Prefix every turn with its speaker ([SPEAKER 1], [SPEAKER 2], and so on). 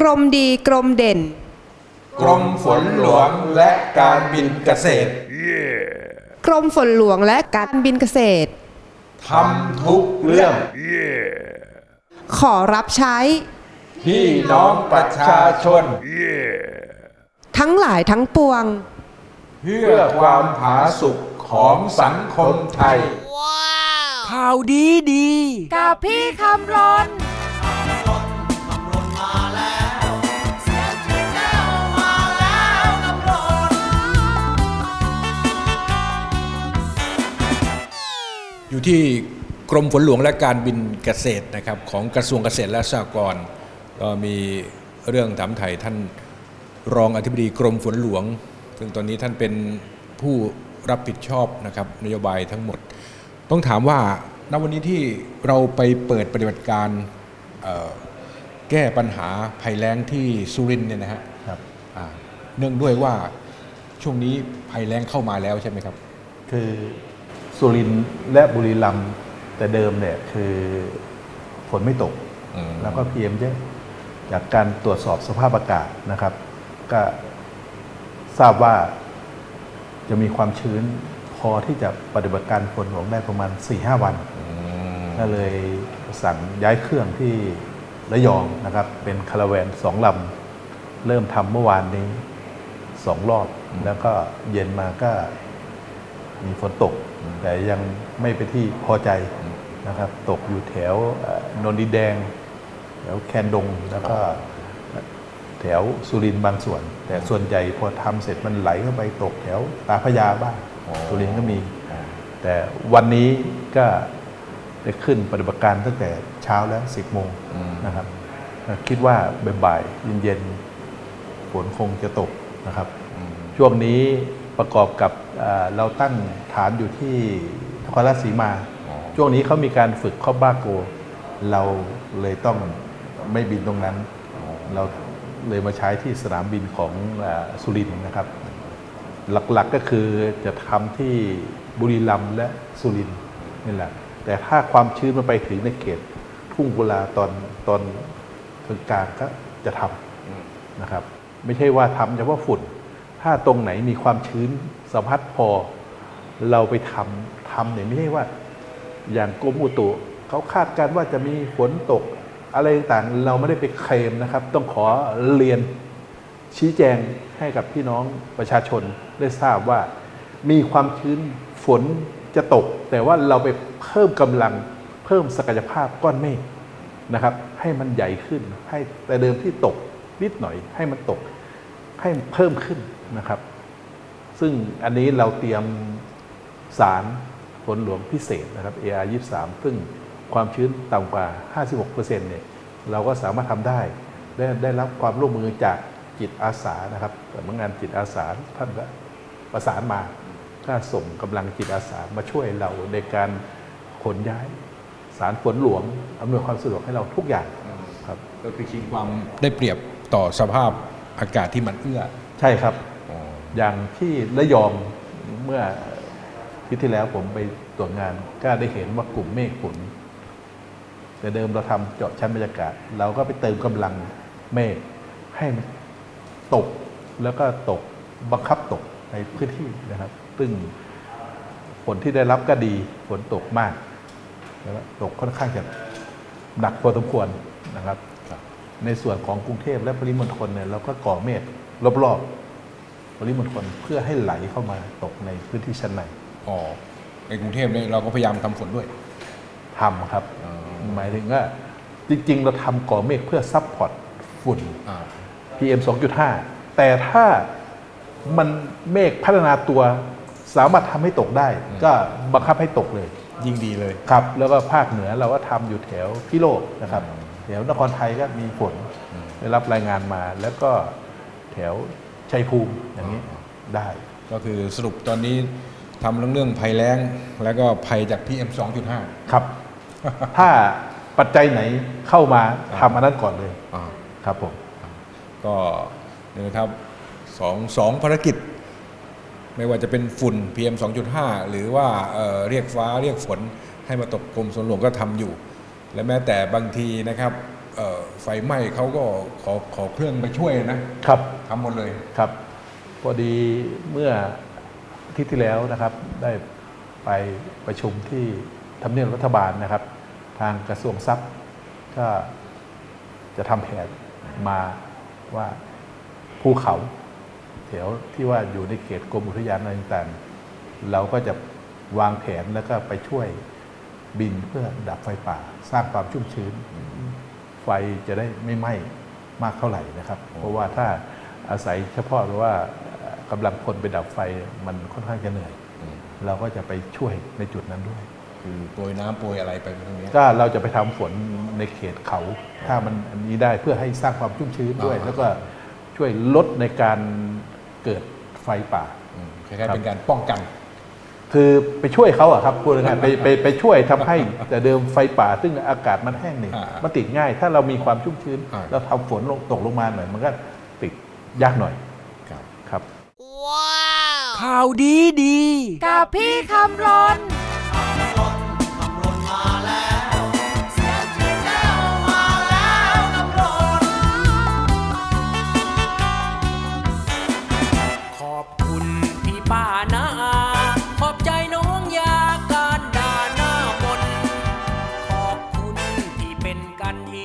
[SPEAKER 1] กรมดีกรมเด่น
[SPEAKER 2] กรมฝนหลวงและการบินเกษตร
[SPEAKER 1] กรมฝนหลวงและการบินเกษตร
[SPEAKER 2] ทำทุกเรื่อง
[SPEAKER 1] ขอรับใช้
[SPEAKER 2] พี่น้องประชาชน
[SPEAKER 1] ทั้งหลายทั้งปวง
[SPEAKER 2] เพื่อความผาสุกของสังคมไทย
[SPEAKER 3] ข่าวดีดี
[SPEAKER 4] กับพี่คำรน
[SPEAKER 5] อยู่ที่กรมฝนหลวงและการบินเกษตรนะครับของกระทรวงเกษตรและสหกรณ์ก็มีเรื่องถามไทยท่านรองอธิบดีกรมฝนหลวง ซึ่งตอนนี้ท่านเป็นผู้รับผิดชอบนะครับนโยบายทั้งหมด ต้องถามว่าณวันนี้ที่เราไปเปิดปฏิบัติการเอ่อแก้ปัญหาภัยแล้งที่สุรินทร์เนี่ยนะฮะ
[SPEAKER 6] ครับ
[SPEAKER 5] อ่าเนื่องด้วยว่าช่วงนี้ภัยแล้งเข้ามาแล้วใช่ไหมครับ
[SPEAKER 6] คือ สุรินทร์และบุรีรัมย์แต่เดิมเนี่ยคือฝนไม่ตก
[SPEAKER 5] อืม
[SPEAKER 6] แล้วก็พีเอ็มเยอะจากการตรวจสอบสภาพอากาศนะครับ ก็ทราบว่าจะมีความชื้นพอที่จะปฏิบัติการฝนหลวงได้ประมาณ 4-5 วัน ก็เลยสั่งย้ายเครื่องที่ระยองนะครับ เป็นคาราแวนสองลำ เริ่มทำเมื่อวานนี้สองรอบ แล้วก็เย็นมาก็ มีฝนตก แต่ยังไม่ไปนที่พอใจนะครับ ตกอยู่แถวเอ่อนนดินแดง แถวแคนดงแล้วก็แถวสุรินทร์บางส่วน แต่ส่วนใหญ่พอทำเสร็จมันไหลเข้าไปตกแถวตาพระยาบ้างสุรินทร์ก็มี แต่วันนี้ก็ได้ขึ้นปฏิบัติการตั้งแต่เช้าแล้ว10โมงนะครับก็คิดว่าบ่ายๆเย็นๆฝนคงจะตกนะครับ ช่วงนี้ ประกอบกับเอ่อเราตั้งฐานอยู่ที่นครราชสีมา ช่วงนี้เขามีการฝึกคอบบ้าโก เราเลยต้องไม่บินตรงนั้น เราเลยมาใช้ที่สนามบินของเอ่อสุรินทร์นะครับ หลักๆก็คือจะทำที่บุรีรัมย์และสุรินทร์นี่แหละ แต่ถ้าความชื้นมันไปถึงในเขตทุ่งกุลาตอนตอนกลางๆก็จะทำนะครับ ไม่ใช่ว่าทำเฉพาะฝุ่น ถ้าตรงไหนมีความชื้นสัมผัสพอ เราไปทำทำเนี่ยไม่ใช่ว่า อย่างกรมอุตุเขาคาดการณ์ว่าจะมีฝนตกอะไรต่างๆเราไม่ได้ไปเคลมนะครับ ต้องขอเรียนชี้แจงให้กับพี่น้องประชาชนได้ทราบว่า มีความชื้นฝนจะตก แต่ว่าเราไปเพิ่มกำลังเพิ่มศักยภาพก้อนเมฆนะครับ ให้มันใหญ่ขึ้น ให้แต่เดิมที่ตกนิดหน่อยให้มันตก ให้เพิ่มขึ้นนะครับ ซึ่งอันนี้เราเตรียมสารฝนหลวงพิเศษนะครับ AR 23ซึ่งความชื้นต่ำกว่า 56%เนี่ยเราก็สามารถทำได้ได้ได้รับความร่วมมือจากจิตอาสานะครับสำนักงานจิตอาสาท่านก็ประสานมาก็ส่งกำลังจิตอาสามาช่วยเราในการขนย้ายสารฝนหลวงอำนวยความสะดวกให้เราทุกอย่างครับ
[SPEAKER 5] ก็คือชิงความได้เปรียบต่อสภาพ อากาศที่มันเอื้อ
[SPEAKER 6] ใช่ครับอย่างที่ระยองเมื่ออาทิตย์ที่แล้วผมไปตรวจงานก็ได้เห็นว่ากลุ่มเมฆฝนแต่เดิมเราทำเจาะชั้นบรรยากาศ เราก็ไปเติมกำลังเมฆให้มันตกแล้วก็ตกบังคับตกในพื้นที่นะครับ ซึ่งฝนที่ได้รับก็ดีฝนตกมากแล้วก็ตกค่อนข้างจะหนักพอสมควรนะครับ ในส่วนของกรุงเทพและปริมณฑลเนี่ยเราก็ก่อเมฆรอบๆปริมณฑลเพื่อให้ไหลเข้ามาตกในพื้นที่ชั้นใน
[SPEAKER 5] อ๋อในกรุงเทพเนี่ยเราก็พยายามทำฝนด้วย
[SPEAKER 6] ทำครับหมายถึงว่าจริง ๆ เราทำก่อเมฆเพื่อซับพอร์ตฝุ่น
[SPEAKER 5] อ่า
[SPEAKER 6] PM 2.5 แต่ถ้ามันเมฆพัฒนาตัวสามารถทำให้ตกได้ ก็บังคับให้ตกเลย
[SPEAKER 5] ยิ่งดีเลย
[SPEAKER 6] ครับแล้วก็ภาคเหนือเราก็ทำอยู่แถวพิโลกนะครับแถวนครไทยก็มีฝนได้รับรายงานมา แล้วก็แถวชัยภูมิอย่างนี้ได้
[SPEAKER 5] ก็คือสรุปตอนนี้ทำเรื่องเรื่องภัยแล้ง แล้วก็ภัยจาก PM 2.5
[SPEAKER 6] ครับ ถ้าปัจจัยไหนเข้ามาทำอันนั้นก่อนเลย
[SPEAKER 5] อ่า
[SPEAKER 6] ครับผม
[SPEAKER 5] ก็นี่นะครับสองสองภารกิจ ไม่ว่าจะเป็นฝุ่น PM 2.5 หรือว่าเอ่อเรียกฟ้าเรียกฝนให้มาตกกรมสวนหลวงก็ทำอยู่ และแม้แต่บางทีนะครับเอ่อไฟไหม้เขาก็ขอขอเครื่องไปช่วยนะครับทำหมดเลย
[SPEAKER 6] ครับพอดีเมื่ออาทิตย์ที่แล้วนะครับได้ไปประชุมที่ทำเนียบรัฐบาลนะครับ ทางกระทรวงทรัพย์ก็จะทำแผนมาว่าภูเขา แถวที่ว่าอยู่ในเขตกรมอุทยานอะไรต่างๆ เราก็จะวางแผนแล้วก็ไปช่วยบินเพื่อดับไฟป่า สร้างความชุ่มชื้น ไฟจะได้ไม่ไหม้มากเท่าไหร่นะครับ เพราะว่าถ้าอาศัยเฉพาะหรือว่าเอ่อกำลังคนไปดับไฟมันค่อนข้างจะเหนื่อย เราก็จะไปช่วยในจุดนั้นด้วย
[SPEAKER 5] คือโปรยน้ำโปรยอะไรไปตรงนี้
[SPEAKER 6] ก็เราจะไปทำฝนในเขตเขา ถ้ามันอันนี้ได้เพื่อให้สร้างความชุ่มชื้นด้วย
[SPEAKER 5] อ่า
[SPEAKER 6] แล้วก็ช่วยลดในการ เกิดไฟป่า
[SPEAKER 5] อืมคล้ายๆเป็นการป้องกัน
[SPEAKER 6] คือไปช่วยเขาอะครับพูดง่ายๆไปไปไปช่วยทำให้แต่เดิมไฟป่า ซึ่งอากาศมันแห้งนี่
[SPEAKER 5] อ่ามั
[SPEAKER 6] มันติดง่าย ถ้าเรามีความชุ่มชื้น
[SPEAKER 5] อ่า
[SPEAKER 6] เราทำฝนลงตกลงมาหน่อยมันก็ติดยากหน่อย
[SPEAKER 5] ครับ
[SPEAKER 6] ครับ
[SPEAKER 3] ข่าวดีดี
[SPEAKER 4] กับพี่คำรน